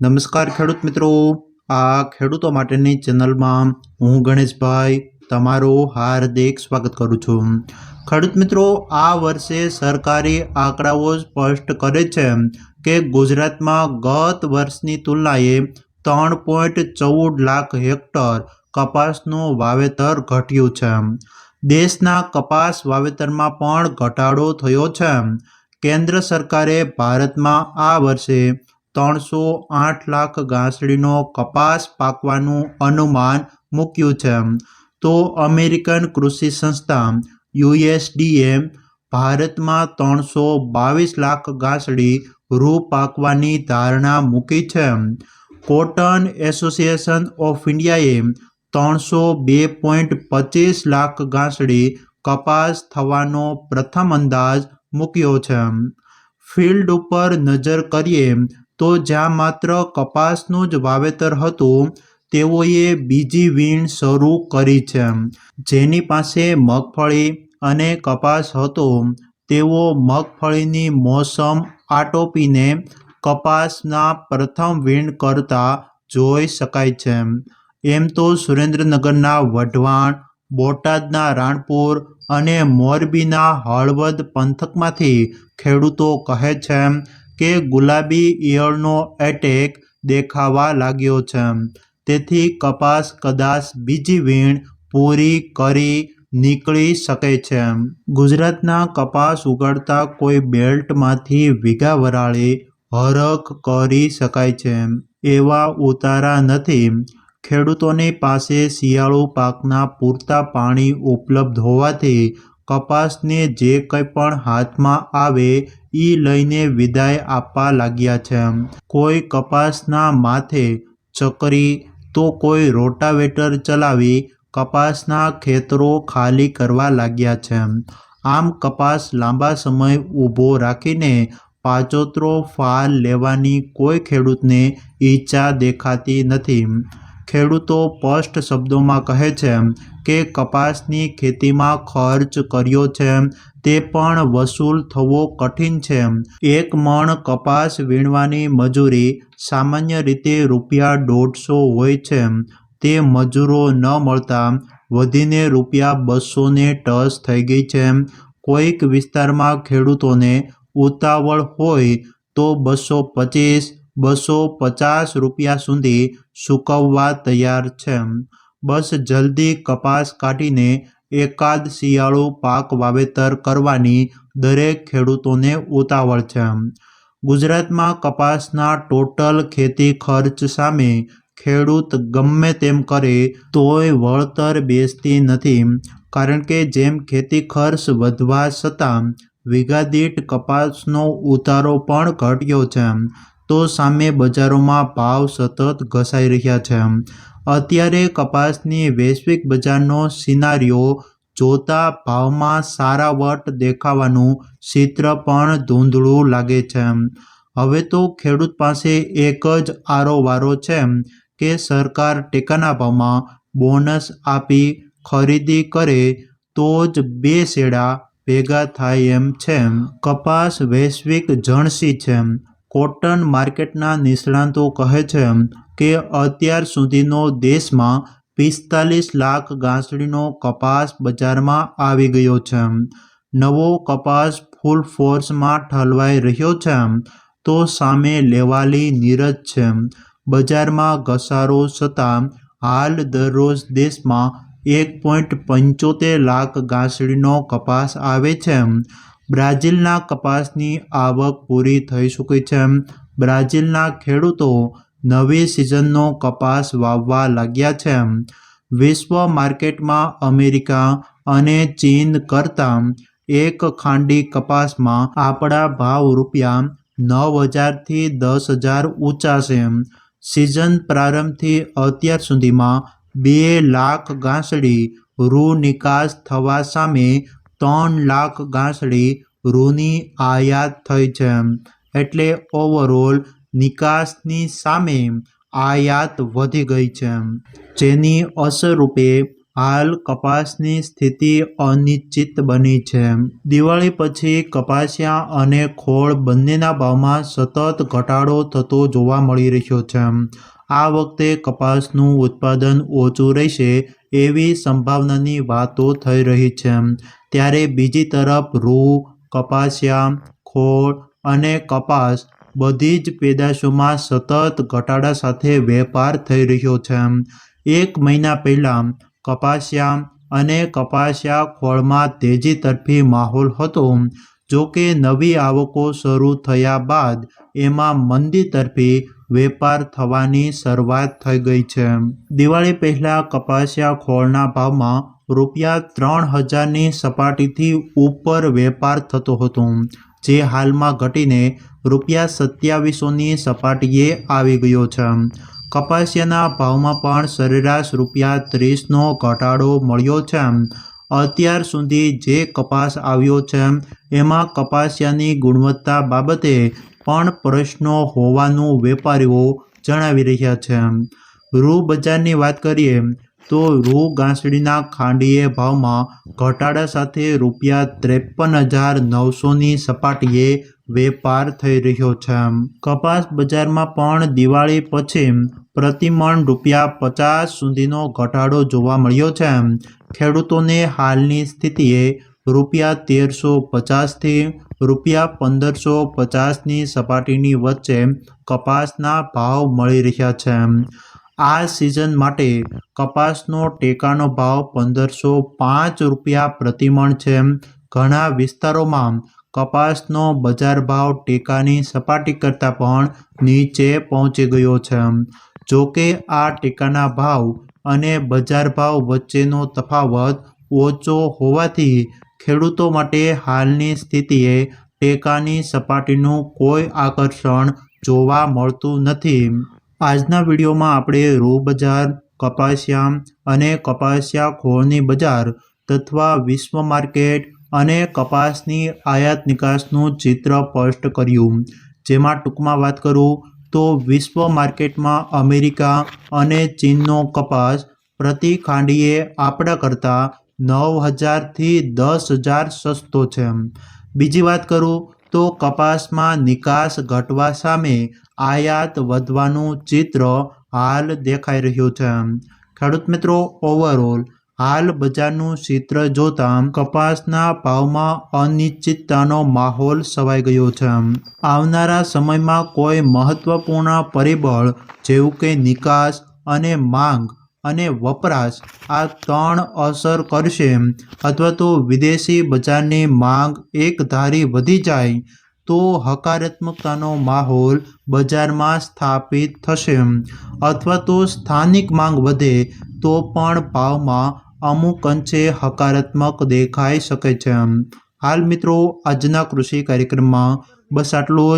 નમસ્કાર ખેડૂત મિત્રો. આ ખેડૂતો માટેની ચેનલમાં હું ગણેશભાઈ તમારું હાર્દિક સ્વાગત કરું છું. ખેડૂત મિત્રો, આ વર્ષે સરકારી આંકડાઓ સ્પષ્ટ કરે છે કે ગુજરાતમાં ગત વર્ષની તુલનાએ ત્રણ પોઈન્ટ ચૌદ લાખ હેક્ટર કપાસનું વાવેતર ઘટ્યું છે. દેશના કપાસ વાવેતરમાં પણ ઘટાડો થયો છે. કેન્દ્ર સરકારે ભારતમાં આ વર્ષે ત્રણસો આઠ લાખ ગાંસડીનો કપાસ પાકવાનું અનુમાન મૂક્યું છે. તો અમેરિકન કૃષિ સંસ્થા યુએસડીએ ભારતમાં ત્રણસો બાવીસ લાખ ગાંસડી રૂ પાકવાની ધારણા મૂકી છે. કોટન એસોસિએશન ઓફ ઇન્ડિયાએ ત્રણસો બે પોઈન્ટ પચીસ લાખ ગાંસડી કપાસ થવાનો પ્રથમ અંદાજ મૂક્યો છે. ફિલ્ડ ઉપર નજર કરીએ તો જ્યાં માત્ર કપાસનું જ વાવેતર હતું, તેઓએ બીજી વીણ શરૂ કરી છે. જેની પાસે મગફળી અને કપાસ હતો, તેઓ મગફળીની મોસમ આટોપીને કપાસના પ્રથમ વીણ કરતા જોઈ શકાય છે. એમ તો સુરેન્દ્રનગરના વઢવાણ, બોટાદના રાણપુર અને મોરબીના હળવદ પંથકમાંથી ખેડૂતો કહે છે કે ગુલાબી ઈયળનો એટેક દેખાવા લાગ્યો છે. તેથી કપાસ કદાચ બીજી વીણ પૂરી કરી નીકળી શકે છે. ગુજરાતના કપાસ ઉગાડતા કોઈ બેલ્ટમાંથી વીઘા વરાળે હરખ કરી શકાય છે. એવા ઉતારા નથી. ખેડૂતોની પાસે શિયાળુ પાકના પૂરતા પાણી ઉપલબ્ધ હોવાથી કપાસને જે કંઈ પણ હાથમાં આવે એ લઈને વિદાય આપવા લાગ્યા છે. કોઈ કપાસના માથે ચકરી તો કોઈ રોટાવેટર ચલાવી કપાસના ખેતરો ખાલી કરવા લાગ્યા છે. આમ કપાસ લાંબા સમય ઊભો રાખીને પાચોતરો ફાલ લેવાની કોઈ ખેડૂતને ઈચ્છા દેખાતી નથી. ખેડૂતો સ્પષ્ટ શબ્દોમાં કહે છે કે કપાસની ખેતીમાં ખર્ચ કર્યો છે. તે પણ વસૂલ થવો કઠિન છે. એક મણ કપાસ વીણવાની મજૂરી સામાન્ય રીતે રૂપિયા દોઢસો હોય છે. તે મજૂરો ન મળતા વધીને રૂપિયા બસોને ટસ થઈ ગઈ છે. કોઈક વિસ્તારમાં ખેડૂતોને ઉતાવળ હોય તો બસો પચીસ બસો પચાસ રૂપિયા સુધી સૂકવવા તૈયાર છે. બસ જલ્દી કપાસ કાઢીને એકાદ શિયાળુ પાક વાવેતર કરવાની દરેક ખેડૂતોને ઉતાવળ છે. ગુજરાતમાં કપાસના ટોટલ ખેતી ખર્ચ સામે ખેડૂત ગમે તેમ કરે તોય વળતર બેસતી નથી, કારણ કે જેમ ખેતી ખર્ચ વધવા છતાં વીઘા કપાસનો ઉતારો પણ ઘટ્યો છે. તો સામે બજારોમાં ભાવ સતત ઘસાઈ રહ્યા છે. અત્યારે કપાસની વૈશ્વિક બજારનો સિનારીઓ જોતા ભાવમાં સારા વટ દેખાવાનું ચિત્ર પણ ધૂંધળું લાગે છે. હવે તો ખેડૂત પાસે એક જ આરોવારો છે કે સરકાર ટેકાના ભાવમાં બોનસ આપી ખરીદી કરે તો જ બે શેડા ભેગા થાય એમ છે. કપાસ વૈશ્વિક જણસી છે. કોટન માર્કેટના નિષ્ણાતો કહે છે કે અત્યાર સુધીનો દેશમાં પિસ્તાલીસ લાખ ગાંસડીનો કપાસ બજારમાં આવી ગયો છે. નવો કપાસ ફૂલ ફોર્સમાં ઠલવાઈ રહ્યો છે તો સામે લેવાલી નીરજ છે. બજારમાં ઘસારો છતાં હાલ દરરોજ દેશમાં એક પોઈન્ટ પંચોતેર લાખ ગાંસડીનો કપાસ આવે છે. બ્રાઝિલના કપાસની આવક પૂરી થઈ ચૂકી છે. બ્રાઝિલના ખેડૂતો નવી સિઝનનો કપાસ વાવવા લાગ્યા છે. વિશ્વ માર્કેટમાં અમેરિકા અને ચીન કરતાં એક ખાંડી કપાસમાં આપણા ભાવ રૂપિયા નવ હજારથી દસ હજાર ઊંચા છે. સિઝન પ્રારંભથી અત્યાર સુધીમાં બે લાખ ગાંસડી રૂ નિકાસ થવા સામે ત્રણ લાખ ગાંસડી રૂની આયાત થઈ છે. એટલે ઓવરઓલ નિકાસની સામે આયાત વધી ગઈ છે. જેની અસરરૂપે હાલ કપાસની સ્થિતિ અનિશ્ચિત બની છે. દિવાળી પછી કપાસિયા અને ખોળ બંનેના ભાવમાં સતત ઘટાડો થતો જોવા મળી રહ્યો છે. આ વખતે કપાસનું ઉત્પાદન ઓછું રહેશે એવી સંભાવનાની વાતો થઈ રહી છે. ત્યારે બીજી તરફ રૂ કપાસિયા ખોળ અને કપાસ બધી જ પેદાશોમાં સતત ઘટાડા સાથે વેપાર થઈ રહ્યો છે. એક મહિના પહેલાં કપાસિયા અને કપાસિયા ખોળમાં તેજી તરફી માહોલ હતો. જો કે નવી આવકો શરૂ થયા બાદ એમાં મંદી તરફી વેપાર થવાની શરૂઆત થઈ ગઈ છે. દિવાળી પહેલાં કપાસિયા ખોળના ભાવમાં રૂપિયા ત્રણ હજારની સપાટીથી ઉપર વેપાર થતો હતો, જે હાલમાં ઘટીને રૂપિયા સત્યાવીસોની સપાટીએ આવી ગયો છે. કપાસિયાના ભાવમાં પણ સરેરાશ રૂપિયા ત્રીસનો ઘટાડો મળ્યો છે. અત્યાર સુધી જે કપાસ આવ્યો છે, એમાં કપાસિયાની ગુણવત્તા બાબતે પણ પ્રશ્નો હોવાનું વેપારીઓ જણાવી રહ્યા છે. રૂ બજારની વાત કરીએ તો રૂ ગાંસડીના ખાંડીએ ભાવમાં ઘટાડા સાથે રૂપિયા ત્રેપન હજાર નવસોની સપાટીએ વેપાર થઈ રહ્યો છે. કપાસ બજારમાં પણ દિવાળી પછી પ્રતિમણ રૂપિયા પચાસ સુધીનો ઘટાડો જોવા મળ્યો છે. ખેડૂતોને હાલની સ્થિતિએ રૂપિયા તેરસો પચાસથી રૂપિયા પંદરસો પચાસની સપાટીની વચ્ચે કપાસના ભાવ મળી રહ્યા છે. આ સિઝન માટે કપાસનો ટેકાનો ભાવ પંદરસો પાંચ રૂપિયા પ્રતિમણ છે. ઘણા વિસ્તારોમાં કપાસનો બજાર ભાવ ટેકાની સપાટી કરતાં પણ નીચે પહોંચી ગયો છે. જો કે આ ટેકાના ભાવ અને બજાર ભાવ વચ્ચેનો તફાવત ઓછો હોવાથી ખેડૂતો માટે હાલની સ્થિતિએ ટેકાની સપાટીનું કોઈ આકર્ષણ જોવા મળતું નથી. આજના વિડીયોમાં આપણે રૂ બજાર, કપાસિયા અને કપાસિયા ખોળની બજાર તથા વિશ્વ માર્કેટ અને કપાસની આયાત નિકાસનું ચિત્ર સ્પષ્ટ કર્યું. જેમાં ટૂંકમાં વાત કરું તો વિશ્વ માર્કેટમાં અમેરિકા અને ચીનનો કપાસ પ્રતિ ખાંડીએ આપણા કરતાં નવ હજારથી દસ હજાર સસ્તો છે. બીજી વાત કરું તો કપાસમાં નિકાસ ઘટવા સામે આયાત વધવાનું ચિત્ર હાલ દેખાઈ રહ્યું છે. ખેડૂત મિત્રો ઓવરઓલ હાલ બજારનું ચિત્ર જોતાં કપાસના ભાવમાં અનિશ્ચિતતાનો માહોલ છવાઈ ગયો છે. આવનારા સમયમાં કોઈ મહત્વપૂર્ણ પરિબળ જેવું કે નિકાસ અને માંગ અને વપરાશ આ ત્રણ અસર કરશે. અથવા તો વિદેશી બજારની માંગ એકધારી વધી જાય, તો હકારાત્મકતાનો માહોલ બજારમાં સ્થાપિત થશે. અથવા તો સ્થાનિક માંગ વધે, તો પણ ભાવમાં અમુક અંશે હકારાત્મક દેખાઈ શકે છે. હાલ મિત્રો, આજના કૃષિ કાર્યક્રમમાં બસ આટલું